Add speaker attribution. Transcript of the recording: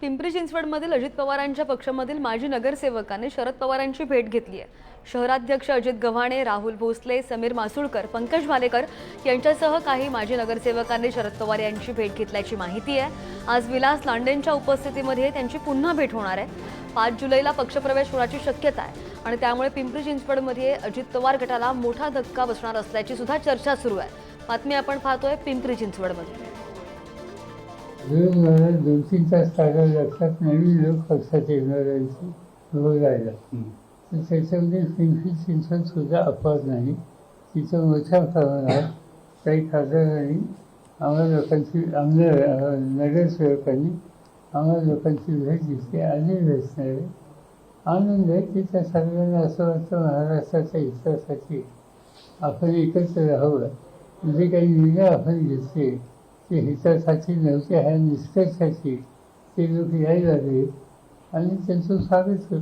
Speaker 1: पिंपरी चिंचवडमधील अजित पवारांच्या पक्षामधील माजी नगरसेवकाने शरद पवारांची भेट घेतली आहे. शहराध्यक्ष अजित गव्हाणे राहुल भोसले समीर मासुळकर पंकज भालेकर यांच्यासह काही माजी नगरसेवकांनी शरद पवार यांची भेट घेतल्याची माहिती आहे. आज विलास लांडेंच्या उपस्थितीमध्ये त्यांची पुन्हा भेट होणार आहे. पाच जुलैला पक्षप्रवेश होण्याची शक्यता आहे आणि त्यामुळे पिंपरी चिंचवडमध्ये अजित पवार गटाला मोठा धक्का बसणार असल्याची सुद्धा चर्चा सुरू आहे. बातमी आपण पाहतोय पिंपरी चिंचवडमध्ये.
Speaker 2: दिवसभरात दोन तीन तास काढायला लागतात नवीन लोक पक्षात येणाऱ्यांची बघायला तर त्याच्यामध्ये पिंपरी चिंचवड सुद्धा अपवाद नाही. तिथं मोठ्या प्रमाणात काही खासदारांनी आम्हा लोकांची आमदार नगरसेवकांनी आम्हा लोकांची भेट घेतली आणि भेटणार आनंद आहे की त्या सर्वांना असं वाटतं महाराष्ट्राच्या हितासाठी आपण एकत्र राहावं. जे काही निर्णय आपण घेतले ते हितासाठी नव्हते ह्या निष्कर्षाची. ते लोक यायला लागले आणि त्यांचं स्वागत करू.